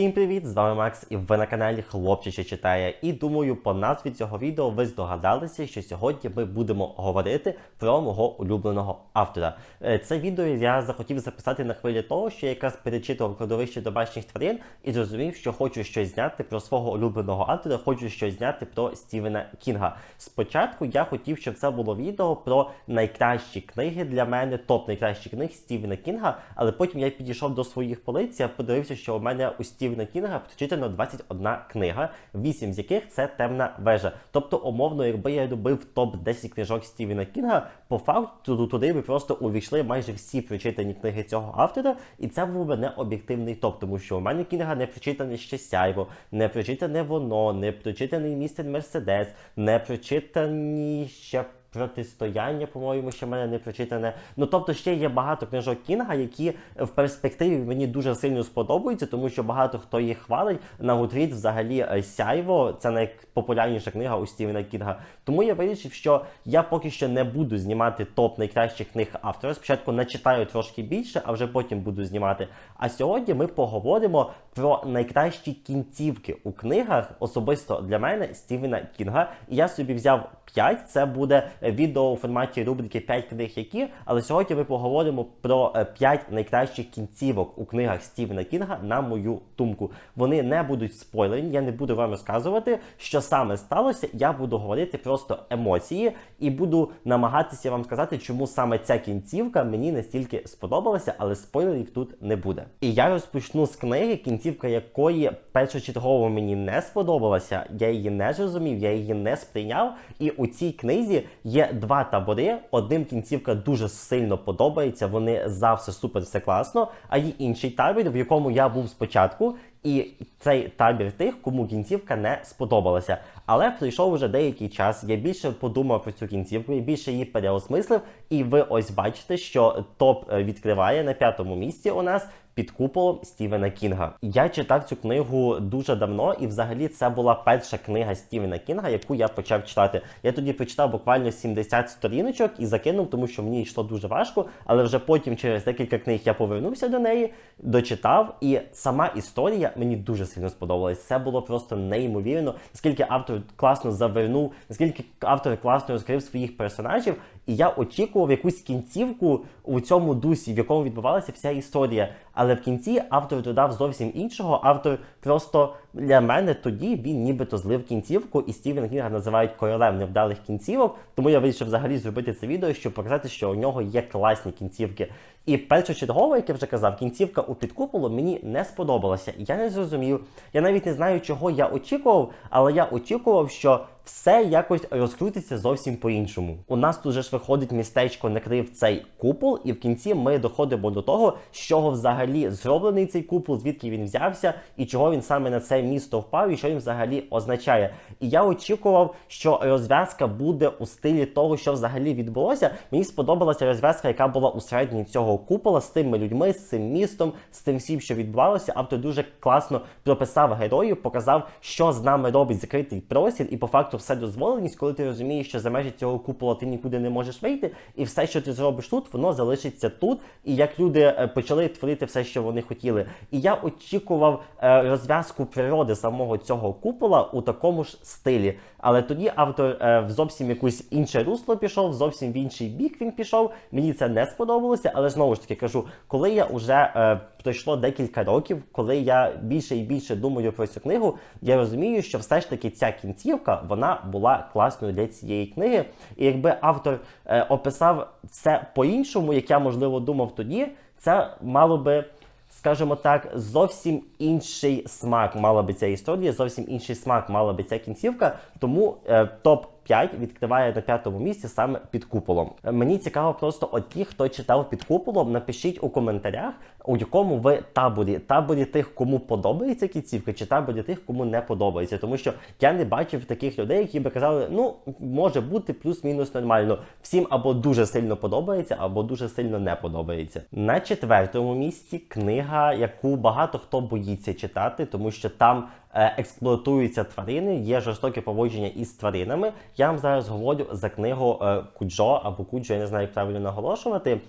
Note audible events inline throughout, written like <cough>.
Всім привіт! З вами Макс, і ви на каналі Хлопчище читає. І думаю, по назві цього відео ви здогадалися, що сьогодні ми будемо говорити про мого улюбленого автора. Е, Це відео я захотів записати на хвилі того, що я якраз перечитував кладовище домашніх тварин і зрозумів, що хочу щось зняти про свого улюбленого автора, хочу щось зняти про Стівена Кінга. Спочатку я хотів, щоб це було відео про найкращі книги для мене, топ найкращих книг Стівена Кінга, але потім я підійшов до своїх полиць, я подивився, що у мене у Стівена Кінга прочитано 21 книга, 8 з яких це темна вежа. Тобто, умовно, якби я робив топ 10 книжок Стівена Кінга, по факту туди би просто увійшли майже всі прочитані книги цього автора, і це був би не об'єктивний топ, тому що у мене кінга не прочитане ще сяйво, не прочитане воно, не прочитаний містер Мерседес, не прочитані ще. Протистояння, по-моєму, ще в мене не прочитане. Ну тобто ще є багато книжок Кінга, які в перспективі мені дуже сильно сподобаються, тому що багато хто їх хвалить. На Goodreads взагалі е, Сяйво це найпопулярніша книга у Стівена Кінга. Тому я вирішив, що я поки що не буду знімати топ найкращих книг автора. Спочатку начитаю трошки більше, а вже потім буду знімати. А сьогодні ми поговоримо про найкращі кінцівки у книгах, особисто для мене Стівена Кінга. І я собі взяв 5. Це буде відео у форматі рубрики 5 книг, які. Але сьогодні ми поговоримо про 5 найкращих кінцівок у книгах Стівена Кінга, на мою думку. Вони не будуть спойлерні, я не буду вам розказувати, що саме сталося. Я буду говорити просто емоції і буду намагатися вам сказати, чому саме ця кінцівка мені настільки сподобалася, але спойлерів тут не буде. І я розпочну з книги, кінцівка якої першочергово мені не сподобалася. Я її не зрозумів, я її не сприйняв. І у цій книзі є два табори. Одним кінцівка дуже сильно подобається, вони завжди супер все класно. А є інший табір, в якому я був спочатку. І цей табір тих, кому кінцівка не сподобалася. Але пройшов вже деякий час. Я більше подумав про цю кінцівку, я більше її переосмислив. І ви ось бачите, що топ е, відкриває на п'ятому місці у нас під куполом Стівена Кінга. Я читав цю книгу дуже давно, і взагалі це була перша книга Стівена Кінга, яку я почав читати. Я тоді прочитав буквально 70 сторіночок і закинув, тому що мені йшло дуже важко. Але вже потім, через декілька книг, я повернувся до неї, дочитав, і сама історія мені дуже сильно сподобалась. Це було просто неймовірно, наскільки автор класно завернув, наскільки автор класно розкрив своїх персонажів. І я очікував якусь кінцівку у цьому дусі, в якому відбувалася вся історія. Але в кінці автор додав зовсім іншого. Автор просто для мене тоді він нібито злив кінцівку, і Стівен Кінга називають королем невдалих кінцівок. Тому я вирішив взагалі зробити це відео, щоб показати, що у нього є класні кінцівки. І першочергово, як я вже казав, кінцівка у підкуполу мені не сподобалася. Я не зрозумів. Я навіть не знаю, чого я очікував, але я очікував, що все якось розкрутиться зовсім по-іншому. У нас тут же ж виходить містечко, накрив цей купол, і в кінці ми доходимо до того, з чого взагалі зроблений цей купол, звідки він взявся, і чого він саме на це місто впав, і що він взагалі означає. І я очікував, що розв'язка буде у стилі того, що взагалі відбулося. Мені сподобалася розв'язка, яка була у середині цього купола з тими людьми, з цим містом, з тим всім, що відбувалося. Автор дуже класно прописав героїв, показав, що з нами робить закритий простір, і по факту все дозволеність, коли ти розумієш, що за межі цього купола ти нікуди не можеш вийти, і все, що ти зробиш тут, воно залишиться тут. І як люди е, почали творити все, що вони хотіли. І я очікував е, розв'язку природи самого цього купола у такому ж стилі. Але тоді автор е, в зовсім якусь інше русло пішов, зовсім в інший бік він пішов. Мені це не сподобалося, але знову ж таки кажу, коли я вже е, пройшло декілька років, коли я більше і більше думаю про цю книгу, я розумію, що все ж таки ця кінцівка вона була класною для цієї книги. І якби автор е, описав це по-іншому, як я можливо думав тоді, це мало би. Скажімо так, зовсім інший смак мала би ця історія, зовсім інший смак мала би ця кінцівка. Тому е, топ 5 відкриває на п'ятому місці саме під куполом. Е, Мені цікаво просто от ті, хто читав під куполом, напишіть у коментарях, у якому ви таборі. Таборі тих, кому подобається кінцівка, чи таборі тих, кому не подобається. Тому що я не бачив таких людей, які би казали, ну може бути плюс-мінус нормально. Всім або дуже сильно подобається, або дуже сильно не подобається. На четвертому місці книга, яку багато хто боїться читати, тому що там експлуатуються тварини, є жорстоке поводження із тваринами. Я вам зараз говорю за книгу е, Куджо або Куджо, я не знаю, як правильно наголошувати.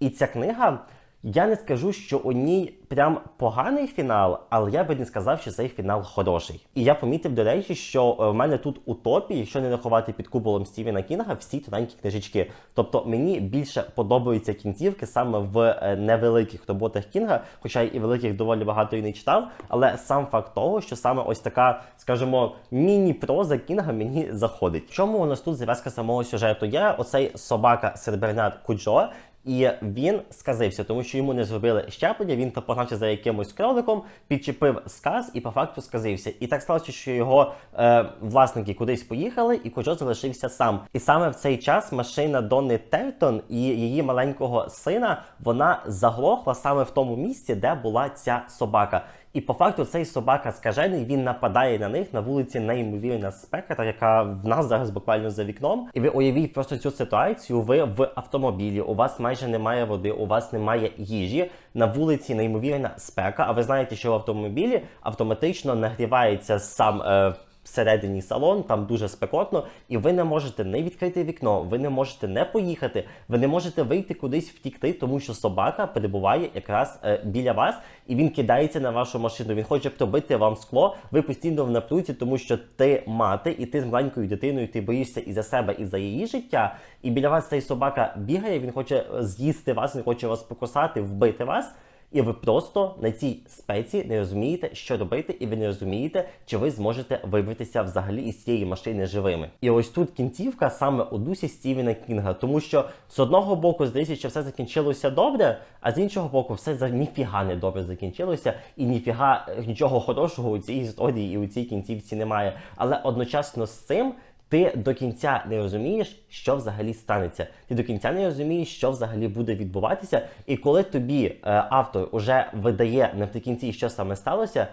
І ця книга. Я не скажу, що у ній прям поганий фінал, але я би не сказав, що цей фінал хороший. І я помітив, до речі, що е, в мене тут у топі, якщо не рахувати під куполом Стівена Кінга, всі тоненькі книжечки. Тобто мені більше подобаються кінцівки саме в е, невеликих роботах Кінга, хоча і великих доволі багато і не читав. Але сам факт того, що саме ось така, скажімо, міні-проза Кінга мені заходить. Чому у нас тут зав'язка самого сюжету? Є оцей собака Сербернат Куджо. І він сказився, тому що йому не зробили щеплення. Він погнався за якимось кроликом, підчепив сказ і по факту сказився. І так сталося, що його е, власники кудись поїхали, і кожо залишився сам. І саме в цей час машина Донни Тельтон і її маленького сина вона заглохла саме в тому місці, де була ця собака. І по факту цей собака скажений, він нападає на них на вулиці неймовірна спека, яка в нас зараз буквально за вікном. І ви уявіть просто цю ситуацію. Ви в автомобілі, у вас майже немає води, у вас немає їжі. На вулиці неймовірна спека. А ви знаєте, що в автомобілі автоматично нагрівається сам. Е, Всередині салон, там дуже спекотно, і ви не можете не відкрити вікно, ви не можете не поїхати, ви не можете вийти кудись втікти, тому що собака перебуває якраз е, біля вас, і він кидається на вашу машину. Він хоче пробити вам скло. Ви постійно в напруці, тому що ти мати, і ти з маленькою дитиною, ти боїшся і за себе, і за її життя. І біля вас цей собака бігає. Він хоче е, з'їсти вас, він хоче вас покусати, вбити вас. І ви просто на цій спеці не розумієте, що робити, і ви не розумієте, чи ви зможете вибратися взагалі із цієї машини живими. І ось тут кінцівка саме у дусі Стівена Кінга, тому що з одного боку здається, що все закінчилося добре, а з іншого боку, все за ніфіга не добре закінчилося, і ніфіга нічого хорошого у цій історії і у цій кінцівці немає. Але одночасно з цим. Ти до кінця не розумієш, що взагалі станеться. Ти до кінця не розумієш, що взагалі буде відбуватися. І коли тобі е, автор уже видає наприкінці, що саме сталося,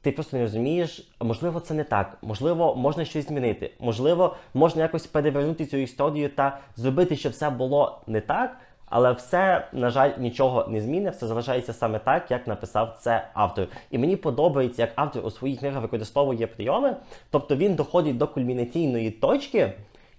ти просто не розумієш, можливо, це не так, можливо, можна щось змінити, можливо, можна якось перевернути цю історію та зробити, щоб все було не так. Але все, на жаль, нічого не змінить, все залишається саме так, як написав це автор. І мені подобається, як автор у своїх книгах використовує прийоми, тобто він доходить до кульмінаційної точки.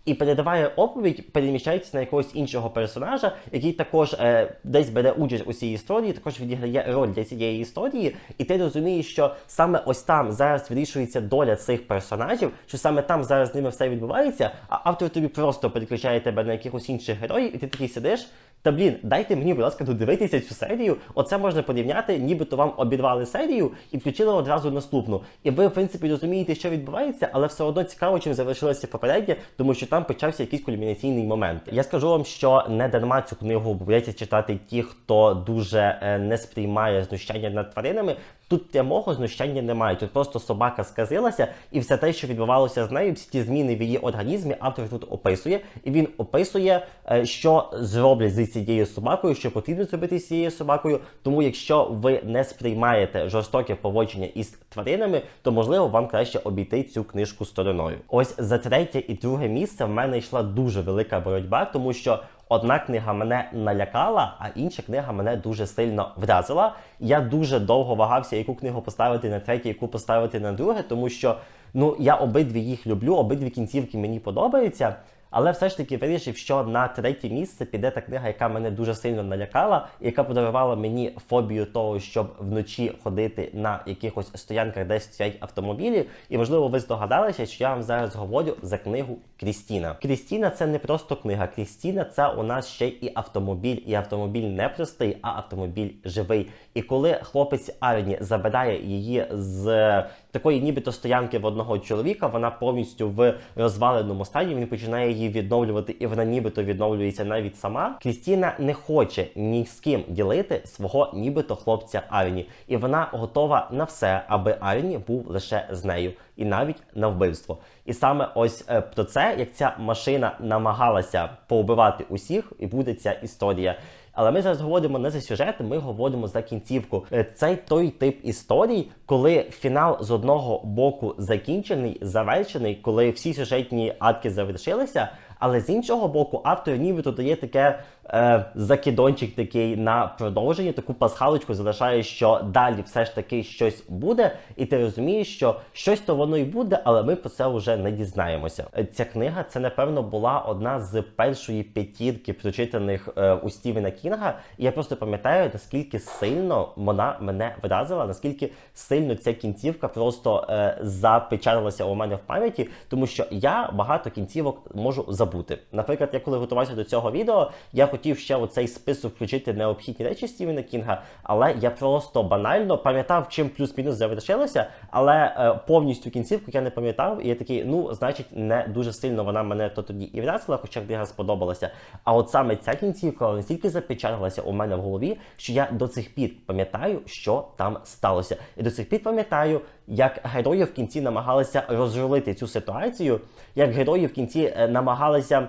І передаває оповідь, переміщається на якогось іншого персонажа, який також е, десь бере участь у цій історії, також відіграє роль для цієї історії, і ти розумієш, що саме ось там зараз вирішується доля цих персонажів, що саме там зараз з ними все відбувається, а автор тобі просто переключає тебе на якихось інших героїв, і ти такий сидиш. Та блін, дайте мені, будь ласка, додивитися цю серію. Оце можна порівняти, нібито вам обірвали серію і включили одразу наступну. І ви, в принципі, розумієте, що відбувається, але все одно цікаво, чим завершилося попереднє, тому що там почався якийсь кульмінаційний момент. Я скажу вам, що не дарма цю книгу бояться читати ті, хто дуже е, не сприймає знущання над тваринами. Тут прямого знущання немає. Тут просто собака сказилася, і все те, що відбувалося з нею, всі ті зміни в її організмі, автор тут описує, і він описує, е, що зроблять з цією собакою, що потрібно зробити з цією собакою. Тому, якщо ви не сприймаєте жорстоке поводження із тваринами, то можливо вам краще обійти цю книжку стороною. Ось за третє і друге місце в мене йшла дуже велика боротьба, тому що. Одна книга мене налякала, а інша книга мене дуже сильно вразила. Я дуже довго вагався, яку книгу поставити на третє, яку поставити на друге, тому що ну я обидві їх люблю, обидві кінцівки мені подобаються. Але все ж таки вирішив, що на третє місце піде та книга, яка мене дуже сильно налякала, і яка подарувала мені фобію того, щоб вночі ходити на якихось стоянках, де стоять автомобілі. І можливо, ви здогадалися, що я вам зараз говорю за книгу Крістіна. Крістіна це не просто книга. Крістіна це у нас ще і автомобіль, і автомобіль не простий, а автомобіль живий. І коли хлопець Арні забирає її з такої, нібито стоянки в одного чоловіка, вона повністю в розваленому стані. Він починає її відновлювати, і вона нібито відновлюється навіть сама. Крістіна не хоче ні з ким ділити свого нібито хлопця Арні, і вона готова на все, аби Арні був лише з нею, і навіть на вбивство. І саме ось е, про це, як ця машина намагалася повбивати усіх, і буде ця історія. Але ми зараз говоримо не за сюжет, ми говоримо за кінцівку. Е, Це той тип історій, коли фінал з одного боку закінчений, завершений, коли всі сюжетні атки завершилися. Але з іншого боку, автор нібито дає таке е, закидончик такий на продовження, таку пасхалочку залишає, що далі все ж таки щось буде, і ти розумієш, що щось то воно і буде, але ми про це вже не дізнаємося. Е, Ця книга це напевно була одна з першої п'ятірки прочитаних е, у Стівена Кінга. І я просто пам'ятаю, наскільки сильно вона мене вразила, наскільки сильно ця кінцівка просто е, запечаталася у мене в пам'яті, тому що я багато кінцівок можу забути. Наприклад, я коли готувався до цього відео, я хотів ще у цей список включити необхідні речі Стівена Кінга, але я просто банально пам'ятав, чим плюс-мінус завершилося, але е, повністю кінцівку я не пам'ятав, і я такий, ну, значить, не дуже сильно вона мене то тоді і вразила, хоча книга сподобалася. А от саме ця кінцівка настільки запечаталася у мене в голові, що я до цих пір пам'ятаю, що там сталося. І до цих пір пам'ятаю, як герої в кінці намагалися розрулити цю ситуацію, як герої в кінці е, намагалися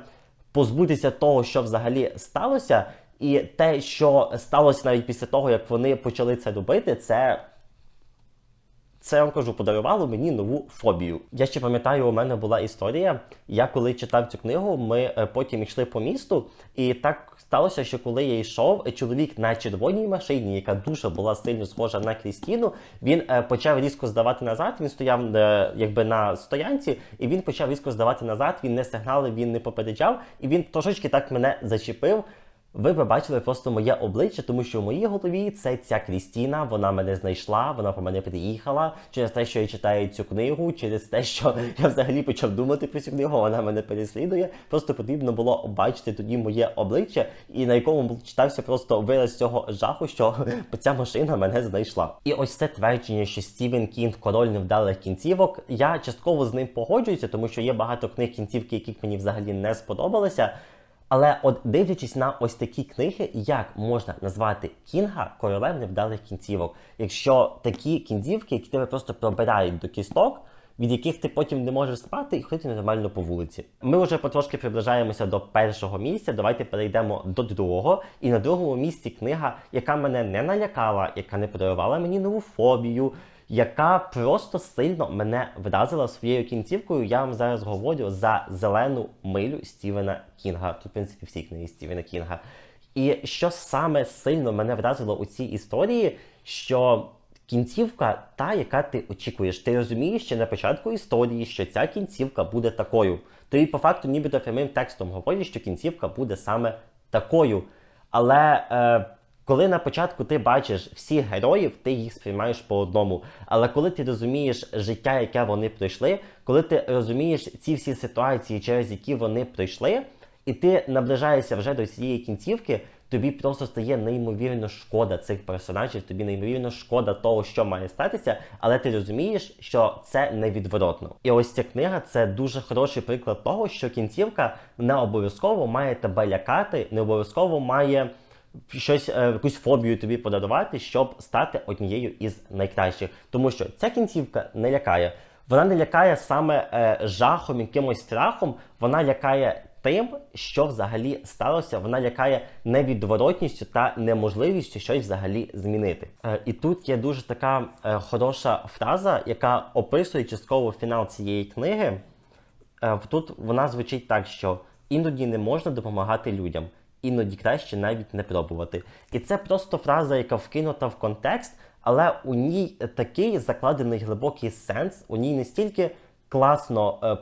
позбутися того, що взагалі сталося, і те, що сталося навіть після того, як вони почали це робити, це. Це я вам кажу, подарувало мені нову фобію. Я ще пам'ятаю, у мене була історія. Я коли читав цю книгу, ми е, потім йшли по місту, і так сталося, що коли я йшов, чоловік на червоній машині, яка дуже була сильно схожа на Крістіну, він е, почав різко здавати назад. Він стояв е, якби на стоянці, і він почав різко здавати назад. Він не сигналив, він не попереджав, і він трошечки так мене зачепив. Ви б бачили просто моє обличчя, тому що в моїй голові це ця Крістіна, вона мене знайшла, вона по мене приїхала через те, що я читаю цю книгу, через те, що <laughs> я взагалі почав думати про цю книгу, вона мене переслідує. Просто потрібно було бачити тоді моє обличчя, і на якому читався просто вираз цього жаху, що <laughs> ця машина мене знайшла. І ось це твердження, що Стівен Кінг король невдалих кінцівок. Я частково з ним погоджуюся, тому що є багато книг кінцівки, яких мені взагалі не сподобалися. Але от дивлячись на ось такі книги, як можна назвати Кінга королем невдалих кінцівок, якщо такі кінцівки, які тебе просто пробирають до кісток, від яких ти потім не можеш спати і ходити нормально по вулиці. Ми вже потрошки приближаємося до першого місця. Давайте перейдемо до другого. І на другому місці книга, яка мене не налякала, яка не подарувала мені нову фобію. Яка просто сильно мене вразила своєю кінцівкою. Я вам зараз говорю за зелену милю Стівена Кінга. Тут, в принципі, всі книги Стівена Кінга. І що саме сильно мене вразило у цій історії, що кінцівка та, яка ти очікуєш. Ти розумієш ще на початку історії, що ця кінцівка буде такою. Тобі по факту нібито прямим текстом говорять, що кінцівка буде саме такою. Але е, коли на початку ти бачиш всіх героїв, ти їх сприймаєш по одному. Але коли ти розумієш життя, яке вони пройшли, коли ти розумієш ці всі ситуації, через які вони пройшли, і ти наближаєшся вже до цієї кінцівки, тобі просто стає неймовірно шкода цих персонажів, тобі неймовірно шкода того, що має статися, але ти розумієш, що це невідворотно. І ось ця книга це дуже хороший приклад того, що кінцівка не обов'язково має тебе лякати, не обов'язково має щось, е, якусь фобію тобі подарувати, щоб стати однією із найкращих. Тому що ця кінцівка не лякає. Вона не лякає саме е, жахом, якимось страхом, вона лякає тим, що взагалі сталося. Вона лякає невідворотністю та неможливістю щось взагалі змінити. Е, і тут є дуже така е, хороша фраза, яка описує частково фінал цієї книги. Е, Тут вона звучить так, що іноді не можна допомагати людям, іноді краще навіть не пробувати. І це просто фраза, яка вкинута в контекст, але у ній такий закладений глибокий сенс, у ній настільки класно е,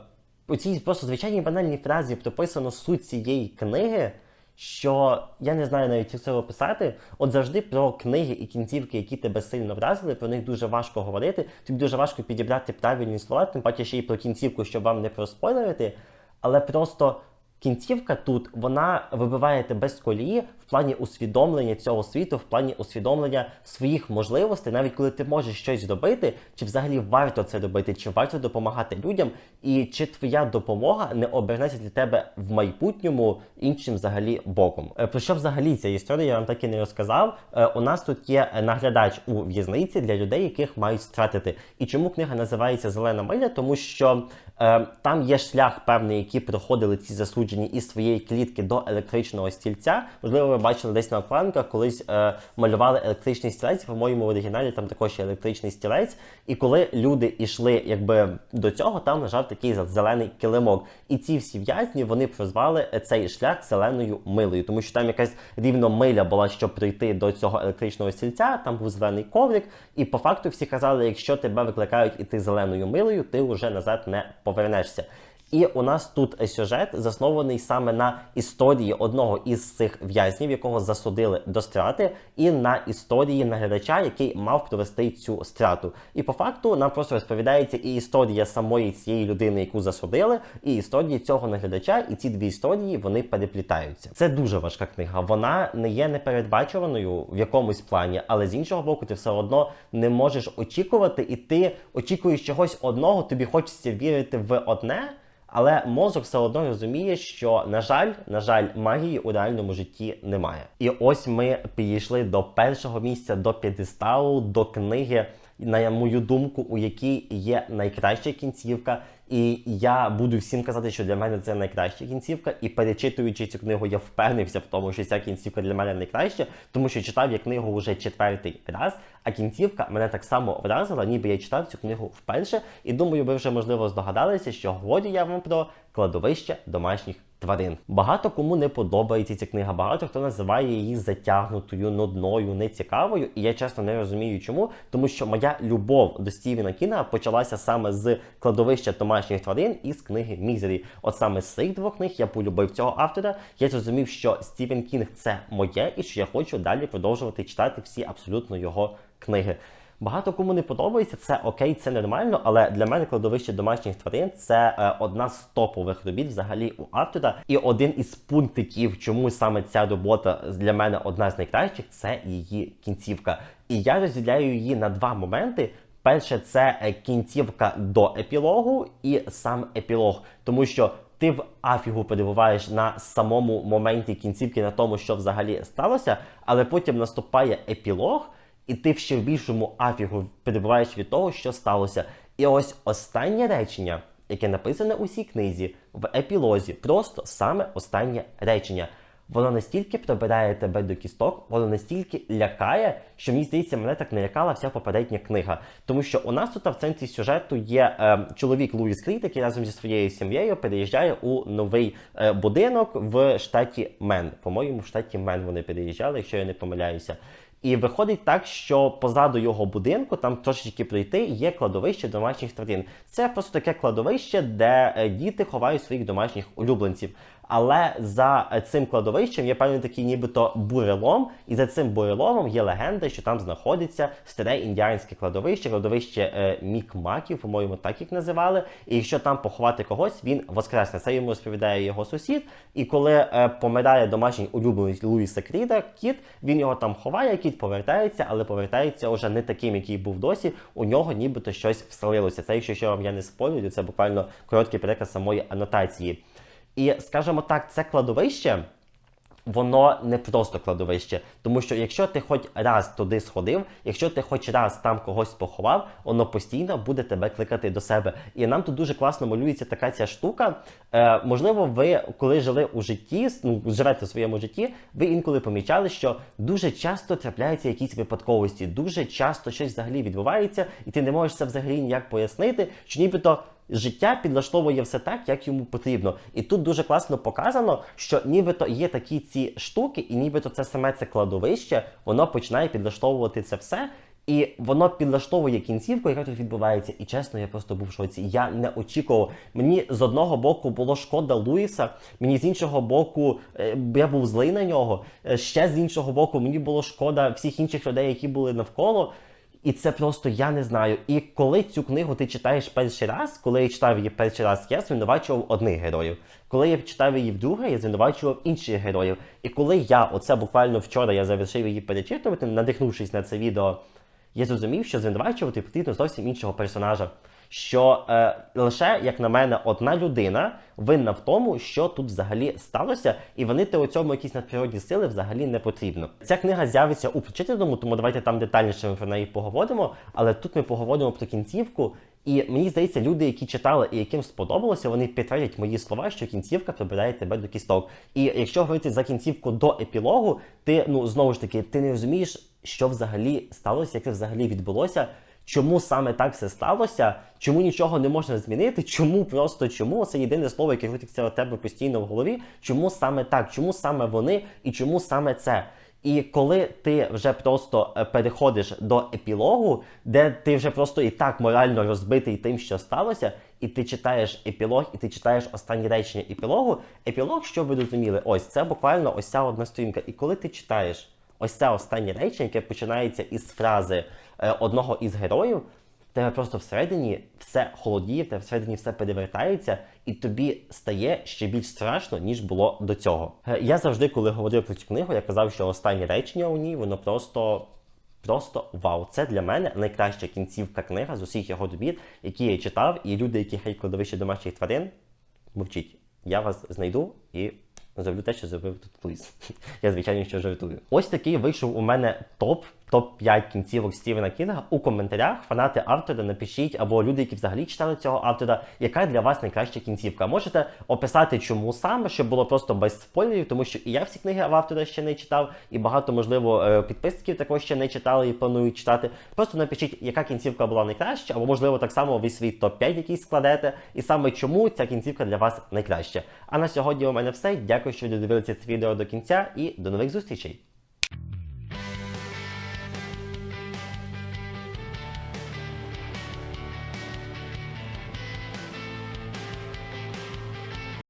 у цій просто звичайній банальній фразі прописано суть цієї книги. Що я не знаю навіть як це описати. От завжди про книги і кінцівки, які тебе сильно вразили, про них дуже важко говорити. Тобі дуже важко підібрати правильні слова, тим паче ще й про кінцівку, щоб вам не проспойлерити. Але просто кінцівка тут вона вибиває тебе з колії в плані усвідомлення цього світу, в плані усвідомлення своїх можливостей, навіть коли ти можеш щось зробити, чи взагалі варто це робити, чи варто допомагати людям, і чи твоя допомога не обернеться для тебе в майбутньому іншим взагалі боком. Е, Про що взагалі ця історія я вам так і не розказав. Е, У нас тут є наглядач у в'язниці для людей, яких мають стратити. І чому книга називається Зелена миля? Тому що е, там є шлях певний, який проходили ці засуджені переходженні із своєї клітки до електричного стільця. Можливо, ви бачили десь на планках, колись е, малювали електричний стілець. По-моєму, в оригіналі там також є електричний стілець. І коли люди йшли якби до цього, там лежав такий зелений килимок. І ці всі в'язні вони прозвали е, цей шлях зеленою милою, тому що там якась рівно миля була, щоб прийти до цього електричного стільця. Там був зелений коврик, і по факту всі казали, якщо тебе викликають іти зеленою милою, ти вже назад не повернешся. І у нас тут сюжет заснований саме на історії одного із цих в'язнів, якого засудили до страти, і на історії наглядача, який мав провести цю страту. І по факту нам просто розповідається і історія самої цієї людини, яку засудили, і історії цього наглядача. І ці дві історії вони переплітаються. Це дуже важка книга. Вона не є непередбачуваною в якомусь плані, але з іншого боку, ти все одно не можеш очікувати, і ти очікуєш чогось одного, тобі хочеться вірити в одне. Але мозок все одно розуміє, що на жаль, на жаль, магії у реальному житті немає. І ось ми підійшли до першого місця, до п'єдесталу, до книги, на мою думку, у якій є найкраща кінцівка. І я буду всім казати, що для мене це найкраща кінцівка. І перечитуючи цю книгу, я впевнився в тому, що ця кінцівка для мене найкраща, тому що читав я книгу вже четвертий раз. А кінцівка мене так само вразила, ніби я читав цю книгу вперше. І думаю, ви вже можливо здогадалися, що говорю я вам про кладовище домашніх тварин. Багато кому не подобається ця книга, багато хто називає її затягнутою, нудною, нецікавою. І я чесно не розумію, чому, тому що моя любов до Стівена Кіна почалася саме з кладовища домашніх тварин і з книги Мізері. От саме з цих двох книг я полюбив цього автора. Я зрозумів, що Стівен Кінг це моє, і що я хочу далі продовжувати читати всі абсолютно його книги. Багато кому не подобається, це окей, це нормально, але для мене кладовище домашніх тварин це е, одна з топових робіт взагалі у автора. І один із пунктиків, чому саме ця робота для мене одна з найкращих, це її кінцівка. І я розділяю її на два моменти. Перше, це е, кінцівка до епілогу і сам епілог, тому що ти в афігу перебуваєш на самому моменті кінцівки, на тому, що взагалі сталося, але потім наступає епілог і ти в ще більшому афігу перебуваєш від того, що сталося. І ось останнє речення, яке написане у цій книзі, в епілозі, просто саме останнє речення. Воно настільки пробирає тебе до кісток, воно настільки лякає, що мені здається, мене так не лякала вся попередня книга. Тому що у нас тут в центрі сюжету є е, чоловік Луїс Кріт, який разом зі своєю сім'єю переїжджає у новий е, будинок в штаті Мен. По-моєму, в штаті Мен вони переїжджали, якщо я не помиляюся. І виходить так, що позаду його будинку, там трошечки пройти, є кладовище домашніх тварин. Це просто таке кладовище, де е, діти ховають своїх домашніх улюбленців. Але за цим кладовищем є певний такий нібито бурелом, і за цим буреломом є легенда, що там знаходиться старе індіанське кладовище, кладовище е, Мікмаків, по-моєму, так їх називали. І якщо там поховати когось, він воскресне. Це йому розповідає його сусід. І коли е, помирає домашній улюбленець Луїса Кріда, кіт, він його там ховає, кіт повертається, але повертається вже не таким, який був досі. У нього нібито щось вселилося. Це, якщо що вам я не спойлюю, це буквально короткий переказ самої анотації. І скажімо так, це кладовище. Воно не просто кладовище, тому що якщо ти хоч раз туди сходив, якщо ти хоч раз там когось поховав, воно постійно буде тебе кликати до себе. І нам тут дуже класно малюється така ця штука. Е, можливо, ви коли жили у житті, ну живете в своєму житті, ви інколи помічали, що дуже часто трапляються якісь випадковості, дуже часто щось взагалі відбувається, і ти не можеш це взагалі ніяк пояснити, що нібито. Життя підлаштовує все так, як йому потрібно. І тут дуже класно показано, що нібито є такі ці штуки, і нібито це саме це кладовище, воно починає підлаштовувати це все. І воно підлаштовує кінцівку, яка тут відбувається. І чесно, я просто був в шоці. Я не очікував. Мені з одного боку було шкода Луїса, мені з іншого боку, е, я був злий на нього. Е, Ще з іншого боку, мені було шкода всіх інших людей, які були навколо. І це просто я не знаю. І коли цю книгу ти читаєш перший раз, коли я читав її перший раз, я звинувачував одних героїв. Коли я читав її вдруге, я звинувачував інших героїв. І коли я, оце буквально вчора я завершив її перечитувати, надихнувшись на це відео, я зрозумів, що звинувачувати потрібно зовсім іншого персонажа. Що е, лише, як на мене, одна людина винна в тому, що тут взагалі сталося, і винити у цьому якісь надприродні сили взагалі не потрібно. Ця книга з'явиться у прочитаному, тому давайте там детальніше ми про неї поговоримо. Але тут ми поговоримо про кінцівку. І мені здається, люди, які читали і яким сподобалося, вони підтвердять мої слова, що кінцівка прибирає тебе до кісток. І якщо говорити за кінцівку до епілогу, ти ну знову ж таки ти не розумієш, що взагалі сталося, як це взагалі відбулося. Чому саме так все сталося? Чому нічого не можна змінити? Чому просто чому? Це єдине слово, яке крутиться у тебе постійно в голові. Чому саме так? Чому саме вони і чому саме це? І коли ти вже просто е, переходиш до епілогу, де ти вже просто і так морально розбитий тим, що сталося, і ти читаєш епілог, і ти читаєш останні речення епілогу. Епілог, що ви розуміли, ось це буквально ось ця одна сторінка. І коли ти читаєш ось це останнє речення, яке починається із фрази одного із героїв, тебе просто всередині все холодіє, тебе всередині все перевертається, і тобі стає ще більш страшно, ніж було до цього. Е, Я завжди, коли говорив про цю книгу, я казав, що останнє речення у ній, воно просто. Просто вау, це для мене найкраща кінцівка книга з усіх його добіт, які я читав, і люди, які хай кладовище домашніх тварин, мовчіть. Я вас знайду і зроблю те, що зробив тут плиз. <laughs> Я звичайно що жартую. Ось такий вийшов у мене топ. Топ-5 кінцівок Стівена Кінга у коментарях. Фанати автора напишіть, або люди, які взагалі читали цього автора, яка для вас найкраща кінцівка. Можете описати, чому саме, щоб було просто без спойлерів, тому що і я всі книги автора ще не читав, і багато, можливо, е, підписників також ще не читали і планують читати. Просто напишіть, яка кінцівка була найкраща, або можливо так само ви свій топ-5 якийсь складете, і саме чому ця кінцівка для вас найкраща. А на сьогодні у мене все. Дякую, що ви додивилися це відео до кінця, і до нових зустрічей.